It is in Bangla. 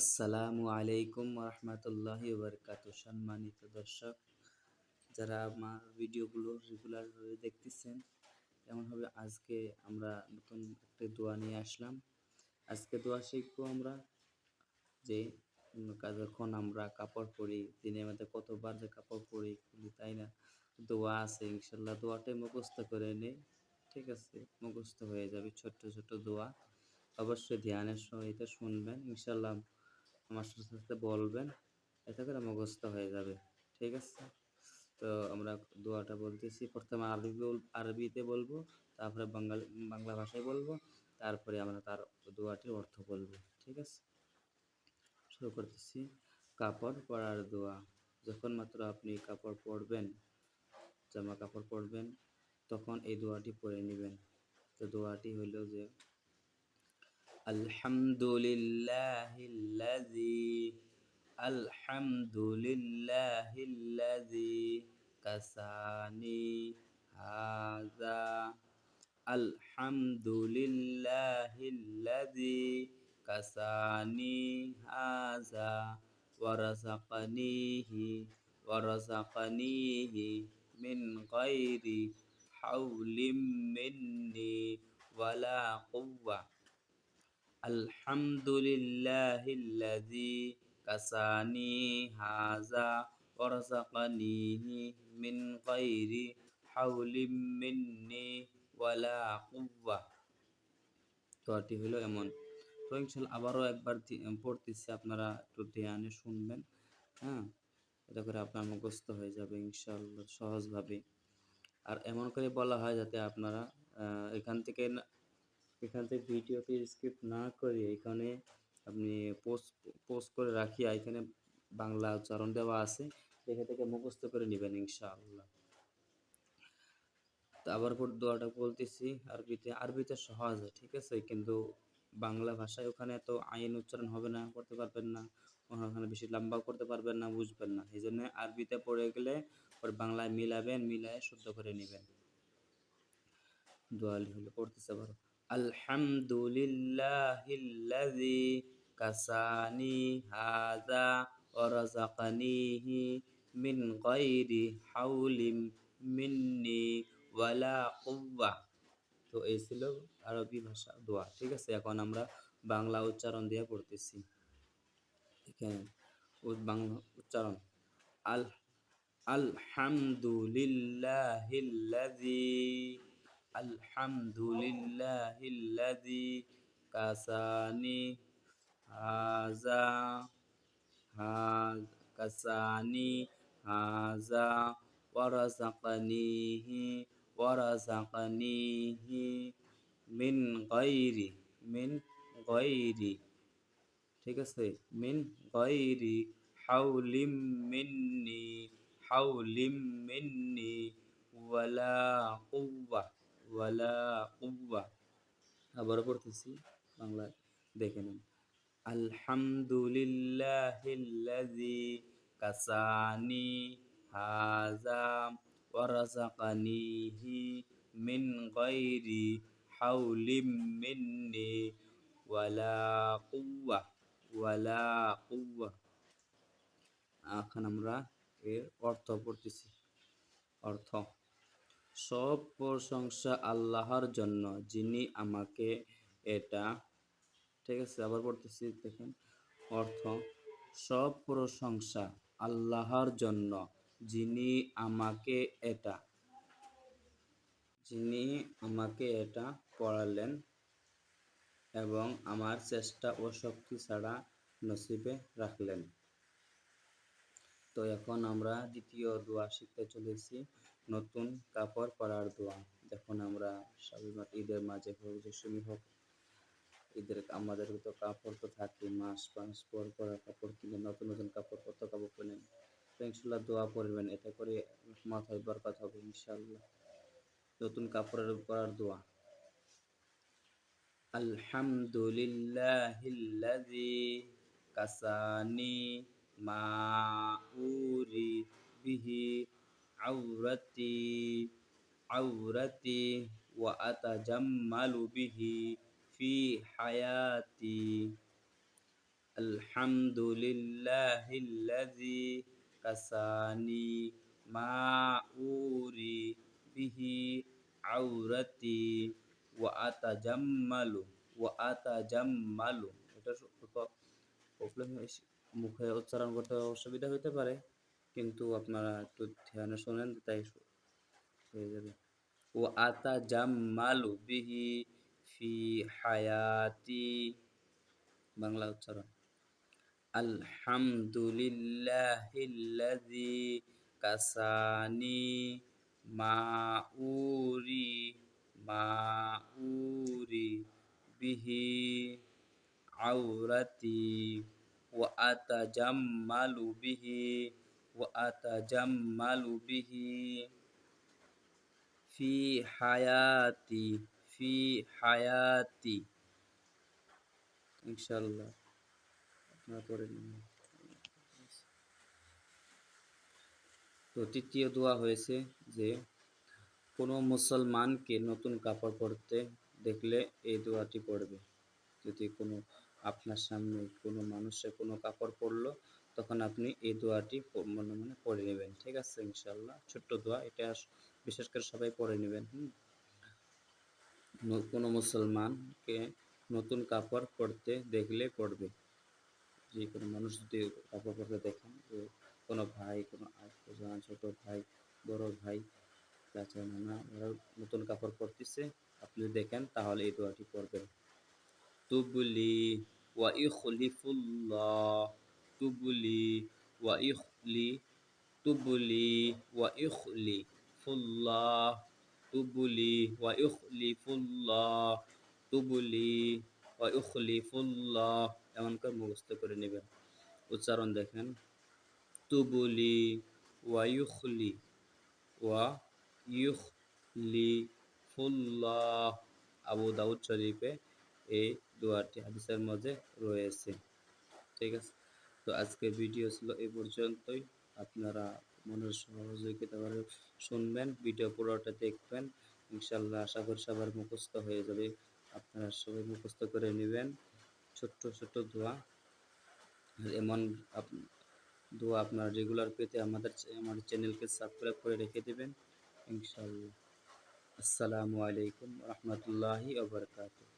আসসালামু আলাইকুম রহমতুল্লাহি বারকাত সম্মানিত দর্শক, যারা আমার ভিডিওগুলো রেগুলারভাবে দেখতেছেন তেমনভাবে আজকে আমরা নতুন একটা দোয়া নিয়ে আসলাম। আজকে দোয়া শিখব আমরা যে যখন আমরা কাপড় পরি দিনের মধ্যে কতবার যে কাপড় পরি, খুলি তাই না? দোয়া আছে, ইনশাল্লাহ দোয়াটাই মুখস্থ করে নেই ঠিক আছে? মুখস্থ হয়ে যাবে ছোট্ট ছোট্ট দোয়া। অবশ্যই ধ্যানের সহিত শুনবেন, ইনশাল্লাহ আমার সাথে বলবেন, এতে করে মুখস্থ হয়ে যাবে, ঠিক আছে? তো আমরা দোয়াটা বলতেছি, প্রথমে আরবি আরবিতে বলব, তারপরে বাঙালি বাংলা ভাষায় বলব, তারপরে আমরা তার দোয়াটির অর্থ বলব, ঠিক আছে? শুরু করতেছি, কাপড় পরার দোয়া, যখন মাত্র আপনি কাপড় পরবেন, জামা কাপড় পরবেন, তখন এই দোয়াটি পরে নেবেন। তো দোয়াটি হলো যে الحمد لله الذي الحمد لله الذي كساني هذا. الحمد لله الذي كساني هذا ورزقنيه ورزقنيه من غير حول مني ولا قوة. الحمد لله الذي كساني هذا ورزقنيه من غير حول مني ولا قوة তোয়াটি হলো এমন তো ইনশাল্লাহ আবারও একবার পড়তেছি আপনারা একটু ধ্যানে শুনবেন হ্যাঁ এটা করে আপনার মুখস্থ হয়ে যাবে ইনশাল্লাহ সহজভাবে আর এমন করে বলা হয় যাতে আপনারা এখান থেকে এখান থেকে ভিডিওটি স্কিপ না করে এখানে আপনি পোস্ট পোস্ট করে রাখি এখানে বাংলা উচ্চারণ দেওয়া আছে, দেখে থেকে মুখস্থ করে নেবেন ইনশাআল্লাহ। তো আবার পর দোয়াটা বলতেছি, আরবিতে আরবিতে সহজ, ঠিক আছে? কিন্তু বাংলা ভাষায় ওখানে তো আইন উচ্চারণ হবে না, করতে পারবেন না, ওখানে বেশি লম্বা করতে পারবেন না, বুঝবেন না। এই জন্য আরবিতে পড়ে গেলে পরে বাংলায় মিলাবেন, মিলায় শুদ্ধ করে নেবেন। দোয়ালি হলে পড়তেছে পারো الحمد لله الذي كساني هذا ورزقنيه من غير حول مني ولا قوة তো এই ছিল আরবি ভাষা দোয়া ঠিক আছে এখন আমরা বাংলা উচ্চারণ দিয়ে পড়তেছি এখানে বাংলা উচ্চারণ আল আলহামদুলিল্লাহিল্লাযী الحمد لله الذي كساني هذا كساني هذا ورزقنيه ورزقنيه من غير من غير ঠিক আছে মিন গায়রি হাউলিম মিন্নি হাউলিম মিন্নি ওয়ালা কুওয়া ওয়ালা কুব্বা আবারও পড়তেছি বাংলায়, দেখে নিন। আলহামদুলিল্লাহিল্লাযী কাসানি হাযা ওয়ারাযাকানিহি মিন গায়রি হাউলিম মিন্নি ওয়ালা কুওয়া ওয়ালা কুওয়া। এখন আমরা এর অর্থ পড়তেছি। অর্থ। সব প্রশংসা আল্লাহর জন্য, যিনি আমাকে এটা, ঠিক আছে, আবার পড়তেছি, দেখেন, অর্থ, সব প্রশংসা আল্লাহর জন্য, যিনি আমাকে এটা, যিনি আমাকে এটা পড়ালেন এবং আমার চেষ্টা ও শক্তি ছাড়া নসিবে রাখলেন। তো এখন আমরা দ্বিতীয় দোয়া শিখতে চলেছি। নতুন কাপড় পরার দোয়া। দেখুন আমরা স্বাভাবিক ঈদের মাঝে হোক সময় হোক, ঈদের আমাদের তো কাপড় তো থাকে, মাস পাঁচ পর পরা কাপড় কিনে নতুন নতুন কাপড় কত কাপড় কেনেন। তো ইনশাল্লাহ দোয়া পড়বেন এটা করে মাথায় বরকত হবে ইনশাল্লাহ। নতুন কাপড়ের পরার দোয়া। আলহামদুলিল্লাহিল্লাযী কাসানি মা উরি বিহি আউরাতি আউরাতি ওয়া আতাজাম্মালু বিহি ফি হায়াতি الحمد لله الذي كساني ما أوري به عورتي وأتجمل وأتجمل এটা প্রবলেম মুখে উচ্চারণ করতে অসুবিধা হইতে পারে, কিন্তু আপনারা একটু ধ্যানে শোনেন, তাই হয়ে যাবে। ও আতা জাম্মালু বিহি ফি হায়াতি, বাংলা উচ্চারণ। আলহামদুলিল্লাহিল্লাযী কাসানি মাউরি মাউরি বিহি আউরাতি ওয়া আতাজাম্মালু বিহি ওয়া আতাজাম্মালু বিহি ফি হায়াতি ফি হায়াতি ইনশাল্লাহ তো তৃতীয় দোয়া হয়েছে যে, কোনো মুসলমানকে নতুন কাপড় পরতে দেখলে এই দোয়াটি পড়বে। যদি কোনো আপনার সামনে কোনো মানুষের কোনো কাপড় পরলো, তখন আপনি এই দোয়াটি মনে মনে পড়ে নেবেন, ঠিক আছে ইনশাল্লাহ ছোট্ট দোয়া, এটা বিশেষ করে সবাই পড়ে নেবেন, হুম? কোনো মুসলমানকে নতুন কাপড় পরতে দেখলে পড়বে। যে কোনো মানুষ যদি কাপড় পরতে দেখেন যে কোনো ভাই, কোনো আত্মীয় ছোট ভাই, বড় ভাই, চাচা নানা ওরা নতুন কাপড় পরতেছে, আপনি দেখেন তাহলে এই দোয়াটি পড়বেন। তুবলি ওয়া ইখলিফুল্লাহ তুবলি ওয়া ইখলি তুবলি ওয়া ইখলি ফুল্লাহ তুবলি ওয়া ইখলিফুল্লাহ তুবলি ওয়া ইখলিফুল্লাহ এমন করে মুখস্থ করে নেবেন? উচ্চারণ দেখেন। তুবলি ওয়া ইখলি ওয়া ইখলি ফুল্লাহ। আবু দাউদ শরীফে এই দোয়াটি হাদিসের মধ্যে রয়েছে। ঠিক আছে? তো আজকে ভিডিও ছিল এই পর্যন্তই। আপনারা মনের সহযোগিতা করে শুনবেন, ভিডিও পুরোটা দেখবেন। ইনশাল্লাহ আশা করি সবার মুখস্থ হয়ে যাবে। আপনারা সবাই মুখস্থ করে নেবেন। ছোট্ট ছোট্ট দোয়া। এমন দোয়া আপনারা রেগুলার পেতে আমাদের আমাদের চ্যানেলকে সাবস্ক্রাইব করে রেখে দেবেন। ইনশাল্লাহ আসসালামু আলাইকুম রহমতুল্লাহি ওবরকাতুহ